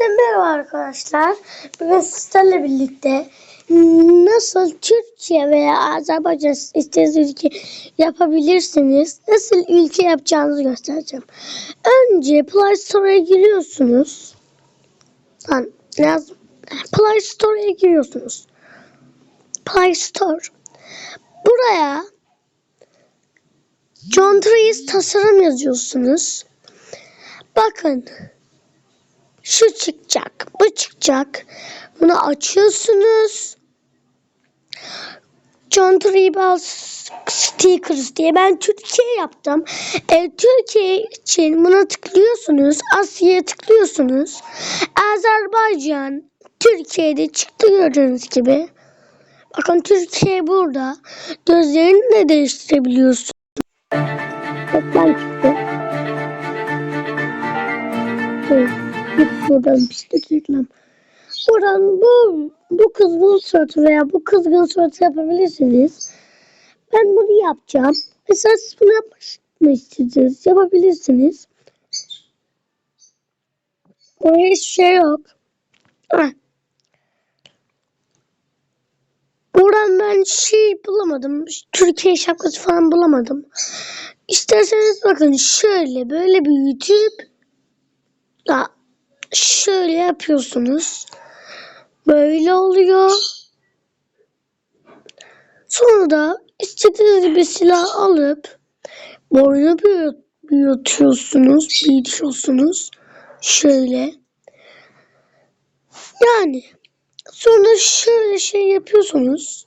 Herkese merhaba arkadaşlar. Bugün sizlerle birlikte nasıl Türkiye veya Azerbaycan istediğiniz ülke yapabilirsiniz. Nasıl ülke yapacağınızı göstereceğim. Önce Play Store'a giriyorsunuz. Lan lazım. Play Store'a giriyorsunuz. Play Store. Buraya John Trees tasarım yazıyorsunuz. Bakın. Şu çıkacak. Bu çıkacak. Bunu açıyorsunuz. John Tribal Stickers diye ben Türkiye yaptım. E, Türkiye için buna tıklıyorsunuz. Asya'ya tıklıyorsunuz. Azerbaycan Türkiye'de çıktı gördüğünüz gibi. Bakın Türkiye burada. Gözlerini de değiştirebiliyorsun. Reklam çıktı. Evet, buradan pislik reklam. Buradan bu bu kızgın suratı veya bu kızgın suratı yapabilirsiniz. Ben bunu yapacağım. Mesela siz bunu yapmak istediniz? Yapabilirsiniz. Orada hiçbir şey yok. Heh. Buradan ben şey bulamadım. Türkiye şapkası falan bulamadım. İsterseniz bakın şöyle böyle büyütüp da şöyle yapıyorsunuz. Böyle oluyor. Sonra da istediğiniz bir silah alıp boynu büyüt, büyütüyorsunuz, büyütüyorsunuz. Şöyle. Yani sonra şöyle şey yapıyorsunuz.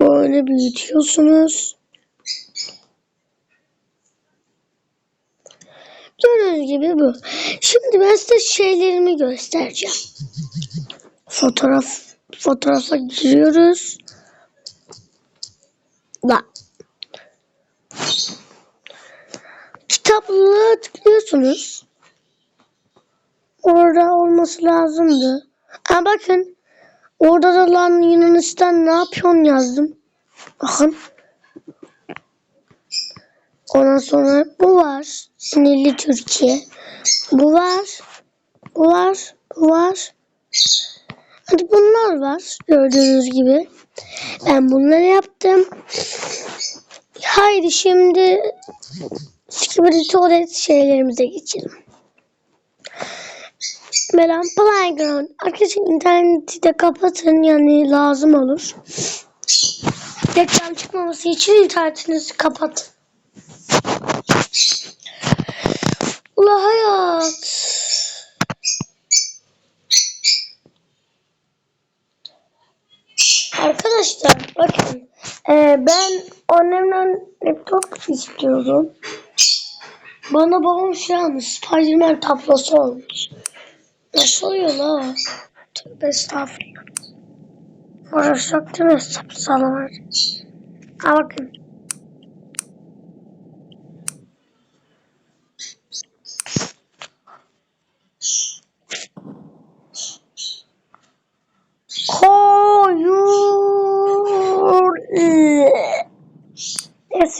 Böyle büyütüyorsunuz. Gördüğünüz gibi bu. Şimdi ben size şeylerimi göstereceğim. Fotoğraf fotoğrafa giriyoruz. Da. Kitaplığa tıklıyorsunuz. Orada olması lazımdı. Ha bakın. Orada da lan Yunanistan ne yapıyorsun yazdım. Bakın. Ondan sonra bu var. Sinirli Türkiye. Bu var. Bu var. Bu var. Hadi bunlar var. Gördüğünüz gibi. Ben bunları yaptım. Haydi şimdi Skibidi şeylerimize geçelim. Melan Playground. Arkadaşlar interneti de kapatın yani lazım olur. Reklam çıkmaması için internetinizi kapatın. Arkadaşlar bakın. Ee, ben annemden laptop istiyorum. Bana babam şey almış. Spiderman tablosu olmuş. Nasıl oluyor la? Tövbe estağfurullah. Yok değil mi? Sapsala var. Ha bakın.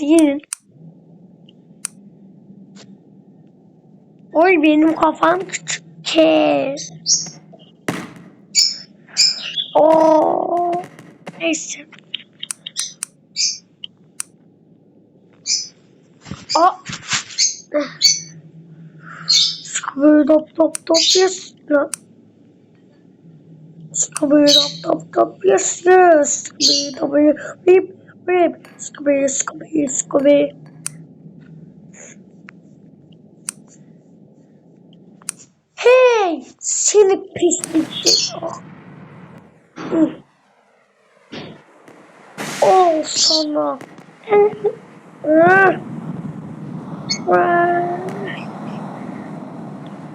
Neyse gelin. Oy benim kafam küçük ki. Oo. Neyse. Aa. Böyle top top top yes. Scooby dop dop dop yes yes. Scooby Dooby beep beep. Scooby Scooby Scooby. Hey seni pislik. Ol sana.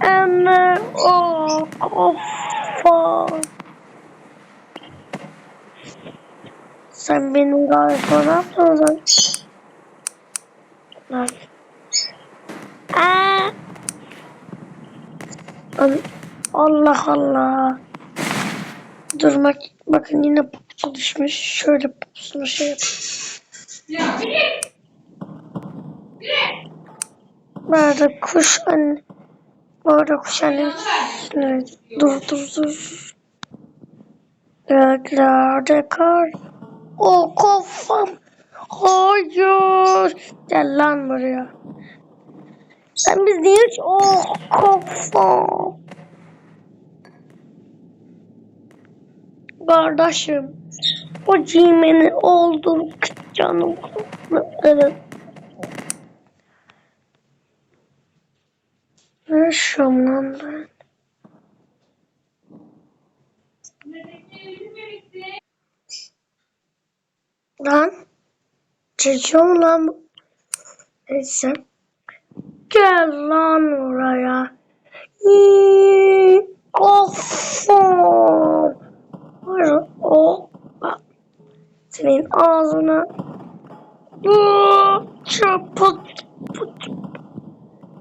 Anne o kafa. Sen benim galiba ne zaman? Lan. Aa. Allah Allah. Durmak bakın yine poposu düşmüş. Şöyle poposunu şey yap. Nerede kuş anne? Bu arada kuşanın Evet, dur dur dur. Göklerde kar. O kafam. Hayır. Gel lan buraya. Sen biz niye hiç... Oh kafam. Kardeşim. O cimeni oldu canım. Evet. Ne yaşıyorum lan ben? Lan. Çekiyorum lan. bu- Neyse. Gel lan oraya. İyi, Kafam. Hayır, o. Senin ağzına. Çapıt.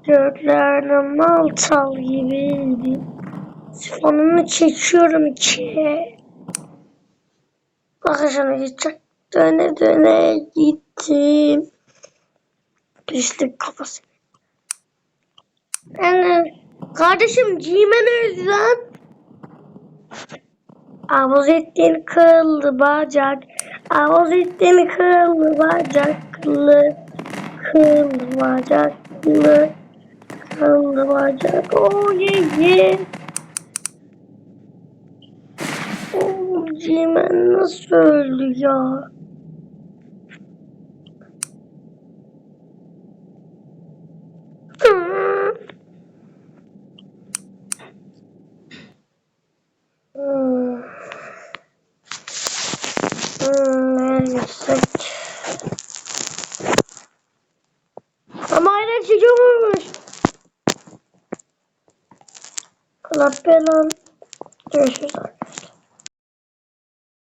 Gözlerine maltal gibiydi. Sifonunu çekiyorum içe. Bakışına gidecek. Döne döne gittim. Pislik kafası. Yani, kardeşim giyme ne lan? Avuz ettin kıllı bacak. Avuz ettin kıllı bacak. Kıllı. Kıllı bacak. Oh yeah yeah. Oh, Cimen nasıl öldü ya? Gitsek? Ama hala çekiyormuş. Allah belan. Görüşürüz.